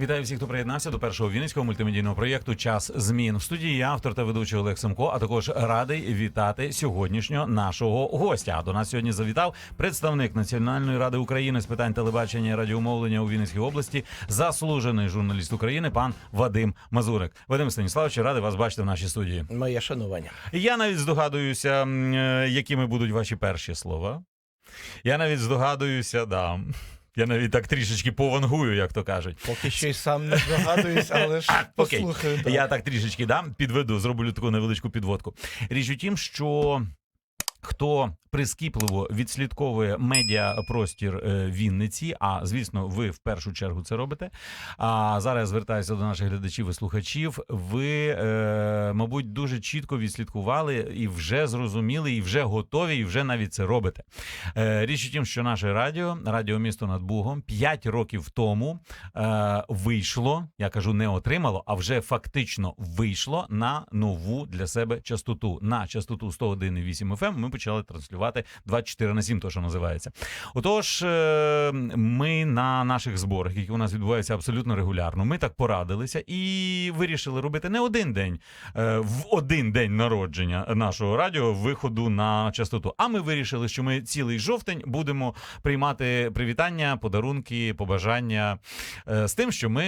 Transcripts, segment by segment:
Вітаю всіх, хто приєднався до першого вінницького мультимедійного проєкту Час змін в студії. Я автор та ведучий Олег Семко. А також радий вітати сьогоднішнього нашого гостя. До нас сьогодні завітав представник Національної ради України з питань телебачення і радіомовлення у Вінницькій області, заслужений журналіст України, пан Вадим Мазурик. Вадим Станіславович, радий вас бачити в нашій студії. Моє шанування. Я навіть здогадуюся, е, якими будуть ваші перші слова. Я навіть здогадуюся, да. Я навіть так трішечки повангую, як то кажуть. Поки що й сам не здогадуюсь, але ж Окей. послухаю. да. Я так трішечки да, підведу, зроблю таку невеличку підводку. Річ у тім, що хто прискіпливо відслідковує медіапростір е, Вінниці, а звісно, ви в першу чергу це робите. А зараз я звертаюся до наших глядачів і слухачів. Ви, е, мабуть, дуже чітко відслідкували і вже зрозуміли, і вже готові, і вже навіть це робите. Е, Річ у тім, що наше радіо, радіо місто над Бугом, 5 років тому вийшло, я кажу, не отримало, а вже фактично вийшло на нову для себе частоту. На частоту 101,8 FM ми почали транслювати 24 на 7, то що називається. Отож, е, ми на наших зборах, які у нас відбуваються абсолютно регулярно, ми так порадилися і вирішили робити не один день е, в один день народження нашого радіо виходу на частоту. А ми вирішили, що ми цілий жовтень будемо приймати привітання, подарунки, побажання е, з тим, що ми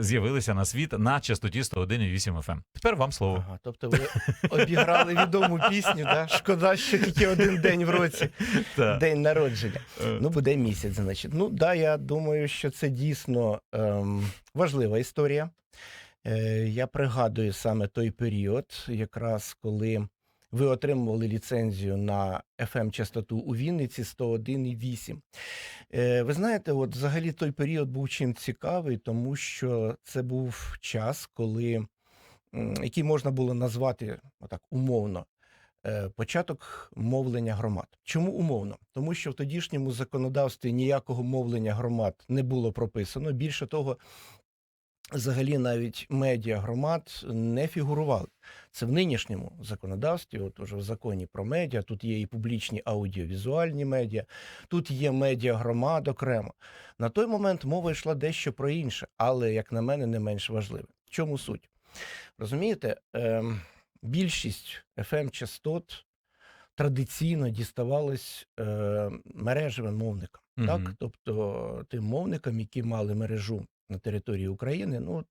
з'явилися на світ на частоті 101,8 FM. Тепер вам слово. Ага, тобто ви обіграли відому пісню, да? Шкода, що тільки один день в році, день народження. Е, Ну, буде місяць, значить. Ну, да, я думаю, що це дійсно ем, важлива історія. Е, я пригадую саме той період, якраз коли ви отримували ліцензію на FM-частоту у Вінниці 101,8. Е, ви знаєте, от взагалі той період був чим цікавий, тому що це був час, коли, який можна було назвати отак умовно. Е, Початок мовлення громад. Чому умовно? Тому що в тодішньому законодавстві ніякого мовлення громад не було прописано. Більше того, взагалі навіть медіа громад не фігурували. Це в нинішньому законодавстві, от уже в законі про медіа, тут є і публічні аудіовізуальні медіа, тут є медіа громад окремо. На той момент мова йшла дещо про інше, але, як на мене, не менш важливе. В чому суть? Розумієте, ем, більшість FM-частот традиційно діставалась е, мережевим мовникам. Так? Тобто тим мовникам, які мали мережу на території України, ну от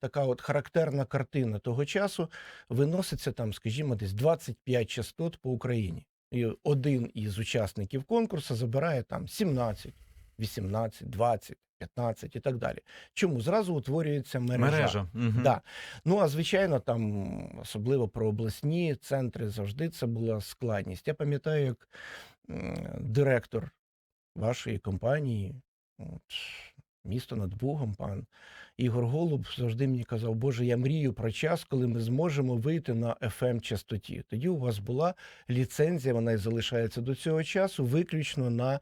така от характерна картина того часу виноситься там, скажімо, десь 25 частот по Україні. І один із учасників конкурсу забирає там 17, 18, 20, 15 і так далі. Чому зразу утворюється мережа? Мережа. Угу. Да. Ну а звичайно, там особливо про обласні центри завжди це була складність. Я пам'ятаю, як директор вашої компанії, от, місто над Богом, пан Ігор Голуб, завжди мені казав, Боже, я мрію про час, коли ми зможемо вийти на fm частоті Тоді у вас була ліцензія, вона і залишається до цього часу, виключно на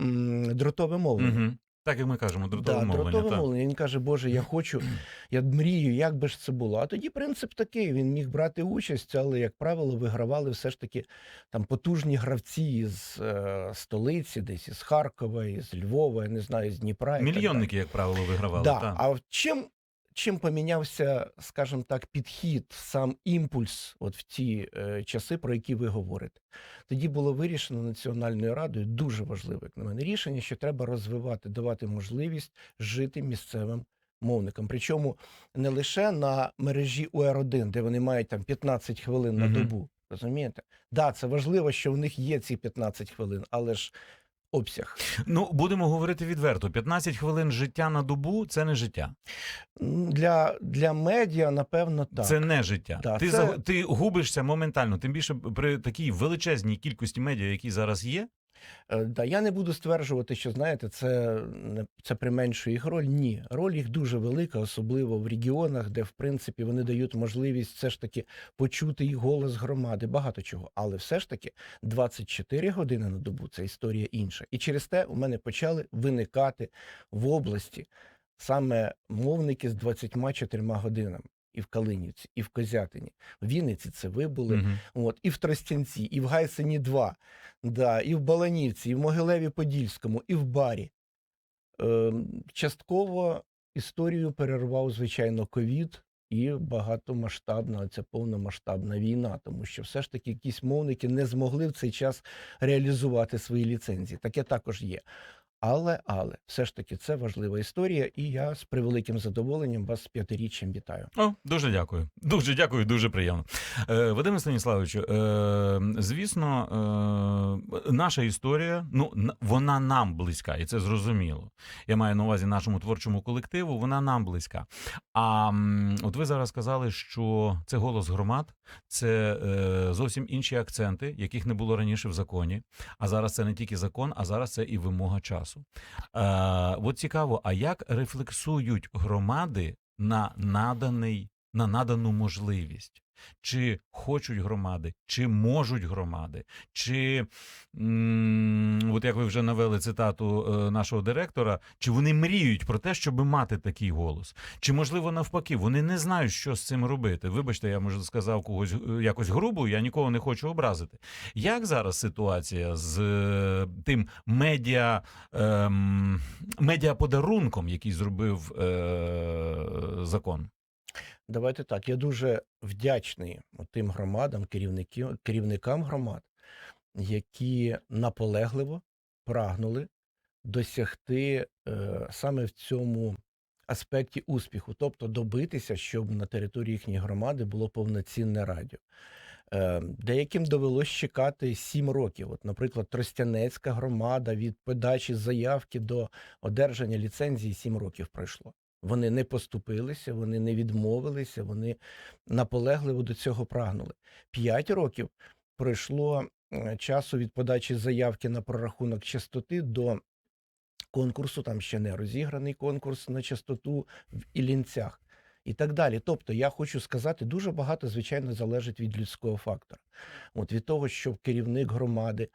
м, дротове мовлення. Мгм. Так як ми кажемо, дротове Да, мовлення. дротове так. мовлення. Він каже, Боже, я хочу, я мрію, як би ж це було. А тоді принцип такий: він міг брати участь, але, як правило, вигравали все ж таки там потужні гравці з е, столиці, десь із Харкова, із Львова, я не знаю, з Дніпра. Мільйонники, як правило, вигравали. Да. так. А в чим, чим помінявся, скажімо так, підхід, сам імпульс, от в ті е, часи, про які ви говорите? Тоді було вирішено Національною радою дуже важливе, як на мене, рішення, що треба розвивати, давати можливість жити місцевим мовникам. Причому не лише на мережі УР1, де вони мають там 15 хвилин на добу. Розумієте? Да, це важливо, що в них є ці 15 хвилин, але ж обсяг. Ну, будемо говорити відверто: 15 хвилин життя на добу це не життя. Для, для медіа, напевно, так. Це не життя. Да, ти, це- за- ти губишся моментально. Тим більше при такій величезній кількості медіа, які зараз є. Е, Да, я не буду стверджувати, що знаєте, це це применшує їх роль. Ні, роль їх дуже велика, особливо в регіонах, де в принципі вони дають можливість все ж таки почути і голос громади, багато чого. Але все ж таки 24 години на добу це історія інша. І через те у мене почали виникати в області саме мовники з 24 годинами. І в Калинівці, і в Козятині. В Вінниці це ви були. Мгм. От, і в Тростянці, і в Гайсині 2, да, і в Баланівці, і в Могилеві Подільському, і в Барі. Ем, частково історію перервав, звичайно, ковід і багатомасштабна, ця повномасштабна війна, тому що все ж таки якісь мовники не змогли в цей час реалізувати свої ліцензії. Таке також є. Але, але, все ж таки, це важлива історія, і я з превеликим задоволенням вас з п'ятиріччям вітаю. О, дуже дякую. Дуже дякую, дуже приємно. Е, Вадиме Станіславовичу, е, звісно, е, наша історія, ну, вона нам близька, і це зрозуміло. Я маю на увазі нашому творчому колективу, вона нам близька. А от ви зараз сказали, що це голос громад, це е, зовсім інші акценти, яких не було раніше в законі. А зараз це не тільки закон, а зараз це і вимога часу. Е, от цікаво, а як рефлексують громади на наданий на надану можливість? Чи хочуть громади, чи можуть громади, чи от як ви вже навели цитату е, нашого директора, чи вони мріють про те, щоб мати такий голос? Чи можливо навпаки, вони не знають, що з цим робити? Вибачте, я може сказав когось е, якось грубо, я нікого не хочу образити. Як зараз ситуація з е, тим медіа, ем, медіаподарунком, який зробив закон? Давайте так. Я дуже вдячний тим громадам, керівникам, керівникам громад, які наполегливо прагнули досягти е, саме в цьому аспекті успіху, тобто добитися, щоб на території їхньої громади було повноцінне радіо. Е, Деяким довелось чекати сім років. От, наприклад, Тростянецька громада від подачі заявки до одержання ліцензії сім років пройшло. Вони не поступилися, вони не відмовилися, вони наполегливо до цього прагнули. П'ять років пройшло е, часу від подачі заявки на прорахунок частоти до конкурсу. Там ще не розіграний конкурс на частоту в Іллінцях і так далі. Тобто, я хочу сказати, дуже багато, звичайно, залежить від людського фактора. От від того, що керівник громади,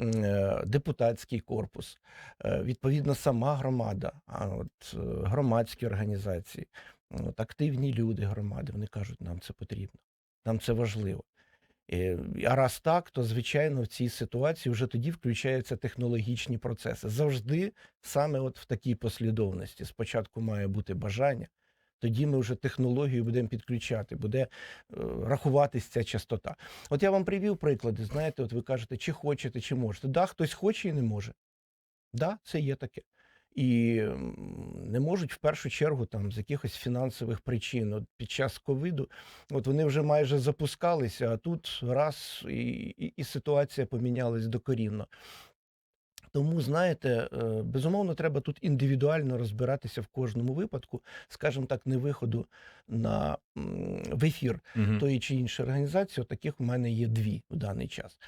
е, депутатський корпус, е, відповідно, сама громада, а от е, громадські організації, от активні люди громади, вони кажуть, нам це потрібно, нам це важливо. А раз так, то звичайно в цій ситуації вже тоді включаються технологічні процеси. Завжди саме от в такій послідовності. Спочатку має бути бажання, тоді ми вже технологію будемо підключати, буде е, рахуватись ця частота. От я вам привів приклади. Знаєте, от ви кажете, чи хочете, чи можете. Да, хтось хоче і не може. Да, це є таке. І не можуть в першу чергу там з якихось фінансових причин. От під час ковіду, от вони вже майже запускалися, а тут раз і, і, і ситуація помінялась докорінно. Тому, знаєте, е, безумовно, треба тут індивідуально розбиратися в кожному випадку, скажімо так, не виходу на в ефір угу. тої чи іншої організації. Таких у мене є дві в даний час.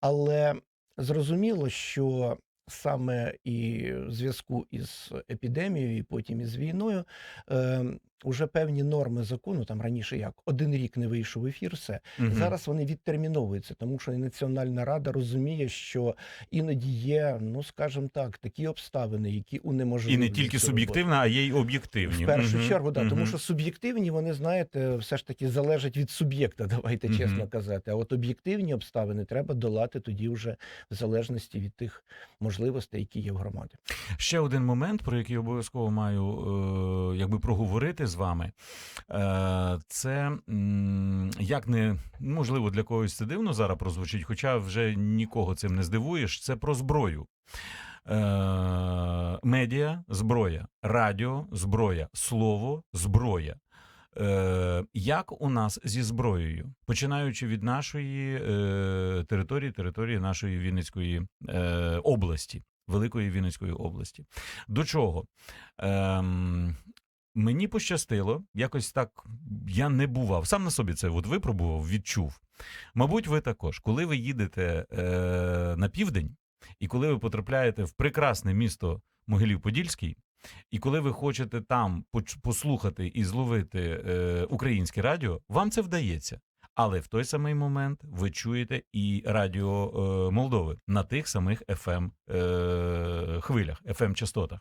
Але зрозуміло, що саме і в зв'язку із епідемією, і потім із війною, е, уже певні норми закону, там раніше як один рік не вийшов в ефір, все Мгм. зараз вони відтерміновуються, тому що і Національна рада розуміє, що іноді є, ну скажімо так, такі обставини, які І не тільки суб'єктивна, а є й об'єктивні. В першу Мгм. чергу, да, тому що суб'єктивні, вони, знаєте, все ж таки залежать від суб'єкта, давайте Мгм. чесно казати. А от об'єктивні обставини треба долати тоді вже в залежності від тих можливостей, які є в громаді. Ще один момент, про який обов'язково маю е, якби проговорити з вами. Е, це як не можливо для когось це дивно зараз прозвучить, хоча вже нікого цим не здивуєш. Це про зброю. Е, медіа зброя, радіо зброя, слово зброя. Е, як у нас зі зброєю, починаючи від нашої е, території, території нашої Вінницької е, області, Великої Вінницької області. До чого? Ем, мені пощастило, якось так я не бував. Сам на собі це от випробував, відчув. Мабуть, ви також, коли ви їдете е, на південь, і коли ви потрапляєте в прекрасне місто Могилів-Подільський, і коли ви хочете там послухати і зловити е, українське радіо, вам це вдається. Але в той самий момент ви чуєте і радіо е, Молдови на тих самих FM е, хвилях, FM частотах.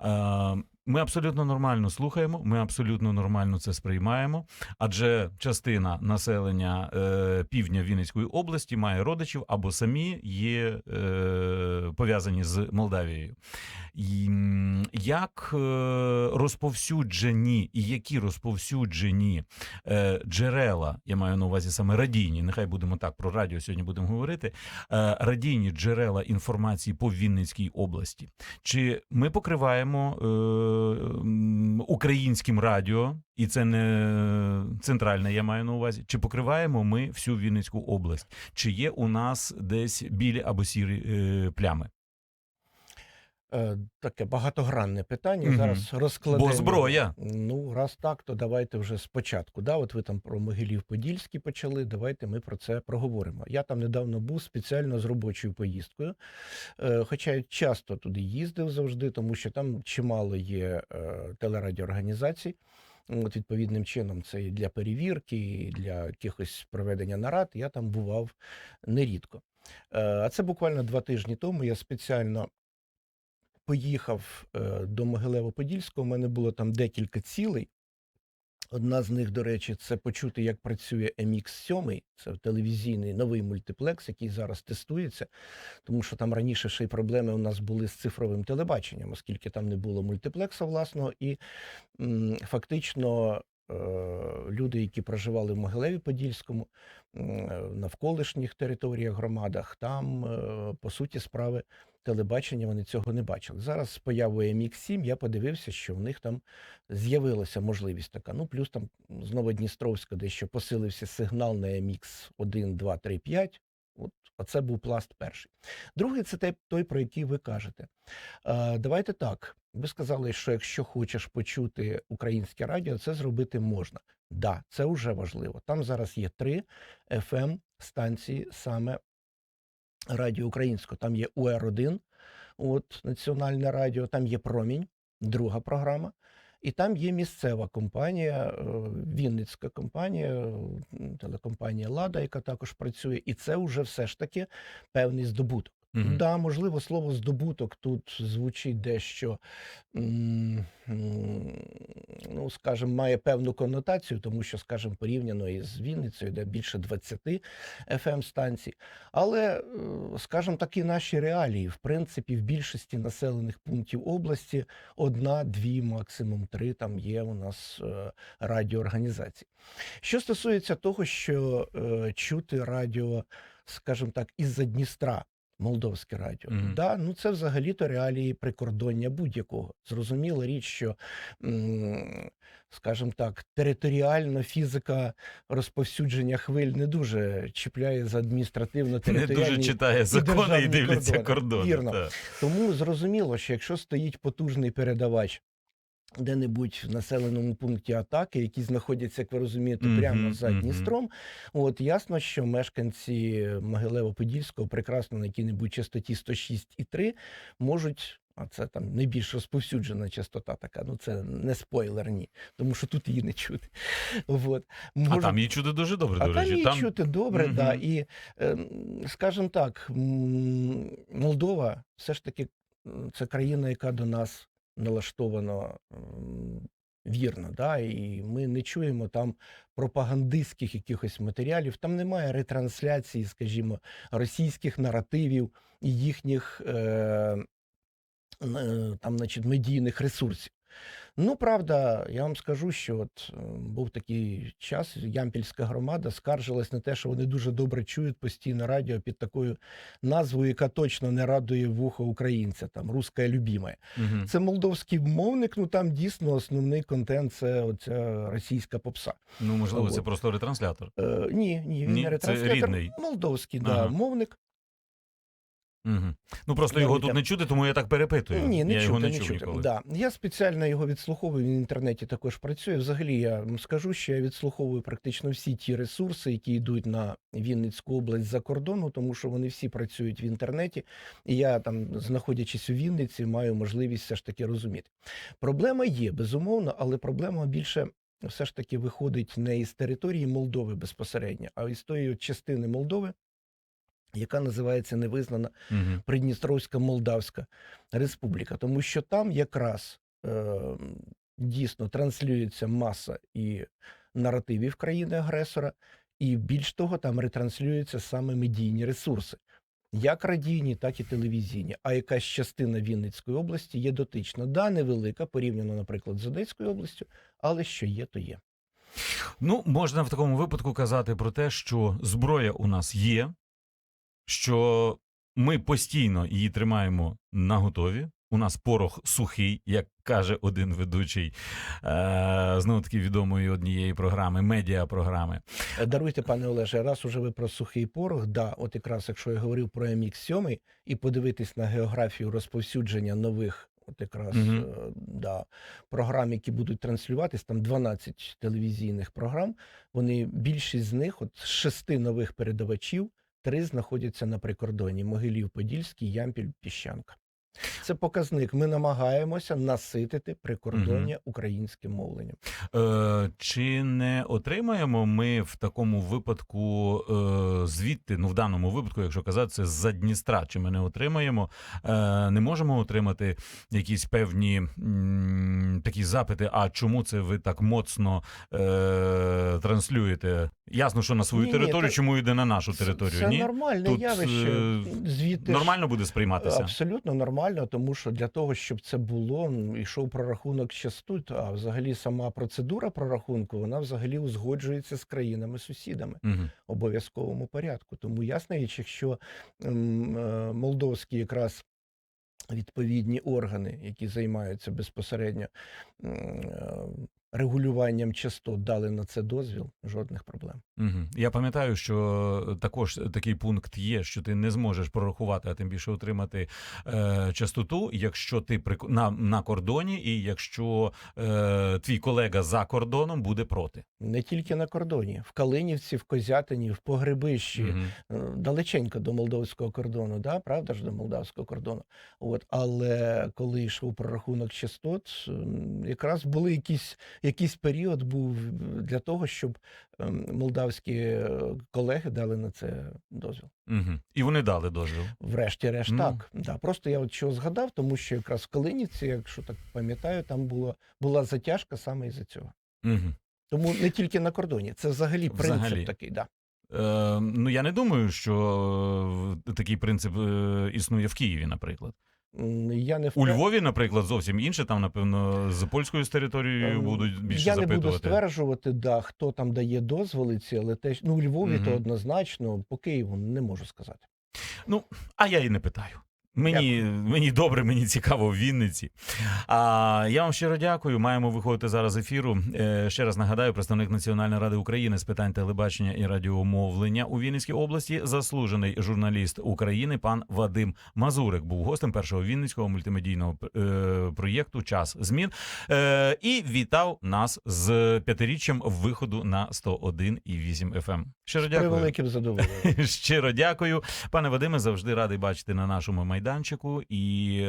Е, ми абсолютно нормально слухаємо, ми абсолютно нормально це сприймаємо, адже частина населення е, півдня Вінницької області має родичів або самі є е, пов'язані з Молдавією. І, як е, розповсюджені і які розповсюджені е, джерела, я маю на увазі саме радійні, нехай будемо так про радіо сьогодні будемо говорити. Е, радійні джерела інформації по Вінницькій області. Чи ми покриваємо е, українським радіо, і це не центральне, я маю на увазі, чи покриваємо ми всю Вінницьку область? Чи є у нас десь білі або сірі е, плями? Е, Таке багатогранне питання. Мгм. Зараз розкладемо. Бо зброя. Ну, раз так, то давайте вже спочатку. Да, от ви там про Могилів-Подільський почали. Давайте ми про це проговоримо. Я там недавно був спеціально з робочою поїздкою. Е, Хоча я часто туди їздив завжди, тому що там чимало є е, телерадіоорганізацій. От відповідним чином це і для перевірки, і для якихось проведення нарад. Я там бував нерідко. А це буквально два тижні тому я спеціально поїхав е, до Могилево-Подільського. У мене було там декілька цілей. Одна з них, до речі, це почути, як працює MX7, це телевізійний новий мультиплекс, який зараз тестується, тому що там раніше ще й проблеми у нас були з цифровим телебаченням, оскільки там не було мультиплекса власного, і м, фактично е, люди, які проживали в Могилеві Подільському, е, навколишніх територіях, громадах, там, по суті, справи телебачення вони цього не бачили. Зараз з появою MX7 я подивився, що в них там з'явилася можливість така. Ну, плюс там з Новодністровська дещо посилився сигнал на MX 1, 2, 3, 5. От, а був пласт перший. Другий це той, про який ви кажете. Е, давайте так. Ви сказали, що якщо хочеш почути українське радіо, це зробити можна. Да, це вже важливо. Там зараз є три fm станції саме радіо українського. Там є УР1, от національне радіо, там є Промінь, друга програма. І там є місцева компанія, е, Вінницька компанія, телекомпанія Лада, яка також працює, і це вже все ж таки певний здобуток. Мгм. Да, можливо, слово здобуток тут звучить дещо, ну, скажімо, має певну коннотацію, тому що, скажімо, порівняно із Вінницею, де більше 20 fm станцій. Але, е, скажімо, такі наші реалії, в принципі, в більшості населених пунктів області одна, дві, максимум три там є у нас е, радіоорганізації. Що стосується того, що е, чути радіо, скажімо так, із-за Дністра. Молдовське радіо. Мгм. Да, ну це взагалі-то реалії прикордоння будь-якого. Зрозуміла річ, що, скажімо так, територіальна фізика розповсюдження хвиль не дуже чіпляє за Не адміністративно-територіальні дуже читає закони і і дивляться кордони. кордони. Вірно. так. Тому зрозуміло, що якщо стоїть потужний передавач де-небудь в населеному пункті атаки, які знаходяться, як ви розумієте, прямо за мгм. Дністром, от ясно, що мешканці Могилево-Подільського прекрасно на якій-небудь частоті 106,3 можуть. А це там найбільш розповсюджена частота така. Ну це не спойлер, ні, тому що тут її не чути. От. А там її чути дуже добре, а до там речі. її чути добре, Мгм. да. І, ем, скажімо так, Молдова все ж таки це країна, яка до нас налаштована м, вірно, да, і ми не чуємо там пропагандистських якихось матеріалів. Там немає ретрансляції, скажімо, російських наративів і їхніх е, е, там, значить, медійних ресурсів. Ну, правда, я вам скажу, що от е, був такий час, Ямпільська громада скаржилась на те, що вони дуже добре чують постійно радіо під такою назвою, яка точно не радує вухо українця, там руська любімая. Мгм. Це молдовський мовник, ну там дійсно основний контент це оця російська попса. Ну, можливо, це От. просто ретранслятор. Е, ні, ні, він Ні, не це ретранслятор. рідний. Молдовський, да, мовник. Угу. Ну просто Я його тут не чути, тому я так перепитую. Ні, не я чути, його не, не чув чути. ніколи. Да. Я спеціально його відслуховую, він в інтернеті також працює. Взагалі, я скажу, що я відслуховую практично всі ті ресурси, які йдуть на Вінницьку область за кордону, тому що вони всі працюють в інтернеті. І я там, знаходячись у Вінниці, маю можливість все ж таки розуміти. Проблема є, безумовно, але проблема більше. Все ж таки виходить не із території Молдови безпосередньо, а із тої частини Молдови, яка називається невизнана Угу. Придністровська Молдавська Республіка, тому що там якраз е, дійсно транслюється маса і наративів країни-агресора, і більш того, там ретранслюються саме медійні ресурси, як радійні, так і телевізійні. А якась частина Вінницької області є дотична. Да, невелика, порівняно, наприклад, з Одеською областю, але що є, то є. Ну, можна в такому випадку казати про те, що зброя у нас є, що ми постійно її тримаємо на готові. У нас порох сухий, як каже один ведучий е, знову таки відомої однієї програми, медіапрограми. Е, Даруйте, пане Олеже, раз уже ви про сухий порох, да, от якраз якщо я говорив про МХ-7 і подивитись на географію розповсюдження нових, от якраз Мгм. е, да, програм, які будуть транслюватись, там 12 телевізійних програм, вони більшість з них, от шести нових передавачів, три знаходяться на прикордоні: Могилів-Подільський, Ямпіль, Піщанка. Це показник. Ми намагаємося наситити прикордоння українським мовленням. Е, чи не отримаємо ми в такому випадку е, звідти, ну в даному випадку, якщо казати, це з-за Дністра, чи ми не отримаємо, е, не можемо отримати якісь певні м, такі запити, а чому це ви так моцно е, транслюєте? Ясно, що на свою Ні-ні, територію, та- чому йде на нашу територію? Це Ні? нормальне Тут, явище. е, Звідти ж- Нормально буде сприйматися. Абсолютно нормально, тому що для того, щоб це було, йшов прорахунок частот, а взагалі сама процедура прорахунку, вона взагалі узгоджується з країнами-сусідами Угу. в обов'язковому порядку. Тому ясна річ, якщо е, молдовські якраз відповідні органи, які займаються безпосередньо е, регулюванням частот, дали на це дозвіл, жодних проблем. Угу. Я пам'ятаю, що також такий пункт є, що ти не зможеш прорахувати, а тим більше отримати е, частоту, якщо ти при на, на кордоні, і якщо е, твій колега за кордоном буде проти. Не тільки на кордоні, в Калинівці, в Козятині, в Погребищі. Е, далеченько до молдовського кордону, да, правда ж до молдавського кордону. От, але коли йшов прорахунок частот, якраз були якісь, якийсь період був для того, щоб ем, молдавські е, колеги дали на це дозвіл. Угу. І вони дали дозвіл. Врешті-решт, Ну. так. Да. Просто я от що згадав, тому що якраз в Калинівці, якщо так пам'ятаю, там було, була затяжка саме із-за цього. Угу. Тому не тільки на кордоні, це взагалі принцип Взагалі. такий, да. Е, ну я не думаю, що е, такий принцип е, існує в Києві, наприклад. Я не У Львові, наприклад, зовсім інше. Там, напевно, з польською з територією Ем, будуть більше Я не буду стверджувати, да, хто там дає дозволи ці, але те, ну, у Львові то однозначно, по Києву не можу сказати. Ну, а я і не питаю. Мені, мені добре, мені цікаво в Вінниці. А я вам щиро дякую. Маємо виходити зараз з ефіру. Е, ще раз нагадаю, представник Національної ради України з питань телебачення і радіомовлення у Вінницькій області, заслужений журналіст України, пан Вадим Мазурик, був гостем першого вінницького мультимедійного е, проєкту Час змін е, і вітав нас з п'ятиріччям виходу на 101,8 FM. Щиро При дякую. великим задоволенням. Щиро дякую, пане Вадиме. Завжди радий бачити на нашому майданчику, і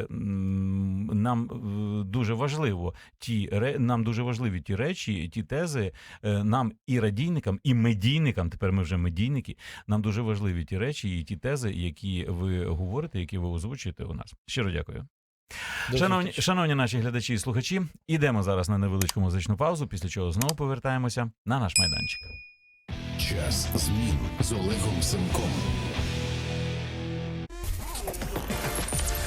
нам е, дуже важливо ті нам дуже важливі ті речі, ті тези. е, Нам і радійникам, і медійникам. Тепер ми вже медійники. Нам дуже важливі ті речі і ті тези, які ви говорите, які ви озвучуєте у нас. Щиро дякую. Шановні, шановні наші глядачі і слухачі, ідемо зараз на невеличку музичну паузу, після чого знову повертаємося на наш майданчик. Час змін з Олегом Семком.